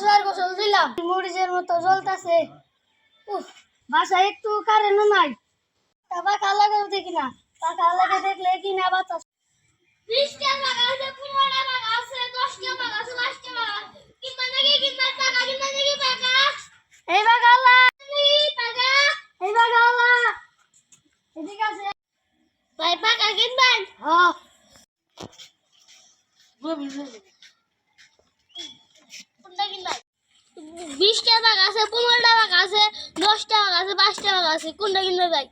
ছয় গোসল দিলাম মরিচের মতো জ্বলতাছে। উফ বাসায় একটু কারেন্ট নাই। তা পাখা লাগাও দেখি না পাখা লাগা দেখলে কি না বাতাস আছে দশটা টাকা আছে পাঁচটা টাকা কিংবা নাকি কিংবা টাকা কিংবা নাকি টাকা এই বাঘা আল্লাহ নাকি টাকা এই বাঘা আল্লাহ এদিকে আছে ভাই টাকা কিনবেন হ্যাঁ কোনটা কিনবেন বিশটা টাকা আছে পনেরোটা টাকা আছে দশটা টাকা আছে পাঁচটা টাকা আছে কোনটা কিনবে ভাই?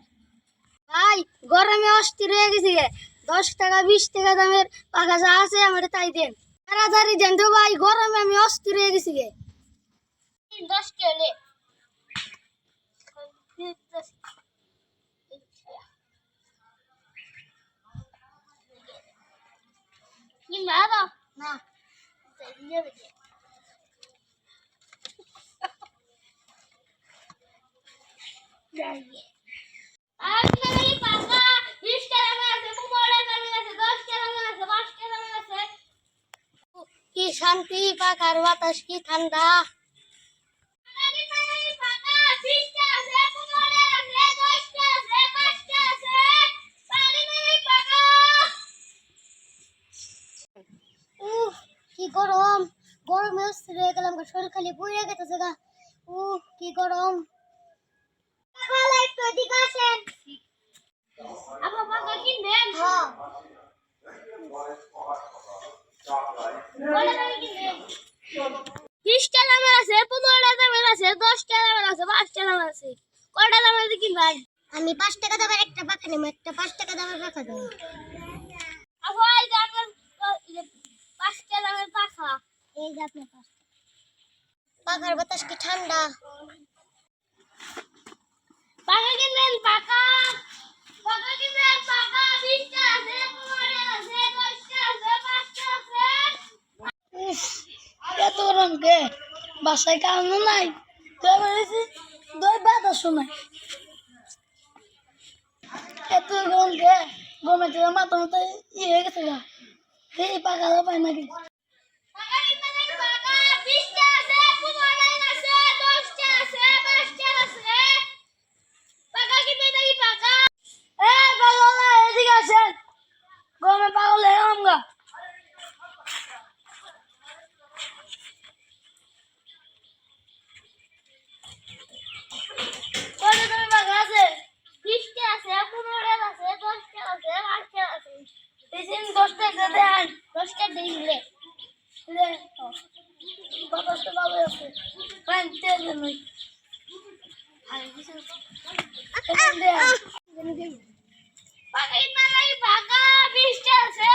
ভাই গরমে অস্থির হয়ে গেছি গে। দশ টাকা বিশ টাকা দামের পাখা যা আছে আমার তাই দেন। তাড়াতাড়ি দেন তো ভাই গরমে আমি অস্থির হয়ে গেছি গে দশ কেলে কিনবে আরও? না আর নাকি টাকা বিশটা টাকা আছে পনেরোটা টাকা আছে দশটা টাকা আছে পাঁচটা টাকা আছে কি শান্তি, পাখার বাতাস, কি ঠান্ডা। কি গরম। গরমে অস্থির গেলাম শরীর খালি পুড়ে গেতেছে গা। উফ কি গরম খালা একটু এদিকে আসেন হ্যাঁ বিশটা দামের আছে পনেরোটা দামের আছে দশটা দামের আছে পাঁচটা দামের আছে। কয়টা দামের কিনবেন আমি পাঁচ টাকা দামের একটা পাখা নেব একটা পাঁচ টাকা দামের পাখা দেবো। পাঁচটা দামের পাখা। এই যে আপনার পাঁচ পাখার বাতাস কি ঠান্ডা? এত গরম কে বাসায় কারণও নাই দই বাতাস নাই। এত গরম কে গরমে তো মাথা মাথা ইয়ে হয়ে গেছে গা। পাখা পায় নাকি পাখা কিনবেন পাখা বিশটা আছে পনেরোটা আছে দশটা আছে পাঁচটা আছে পাখা কিনবেন নাকি পাখা এ পাগলা এদিকে আসেন গরমে পাগল হয়ে গেলাম গা কত তুমি পাখা আছে বিশটা আছে পনেরোটা আছে দশটা আছে পাঁচটা আছে বেশি দশ টাকা দেন দশটা দিলে বাতাসটা ভালো আছে ফাইন তেল দেন ওই পাখা কিনবেন নাকি পাখা বিশটা আছে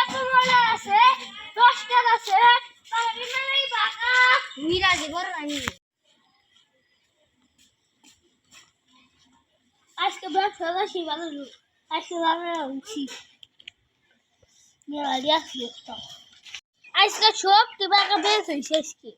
পনেরোটা আছে। দশটা আছে পাখা কিনবেন নাকি পাখা মিরাজি বড় আজকে ব্যবসা ভালো লোক। আজকে আমরা উঠছি মেলা আসছি একটা আজকে সব টাকা বের হয়েছে আজকে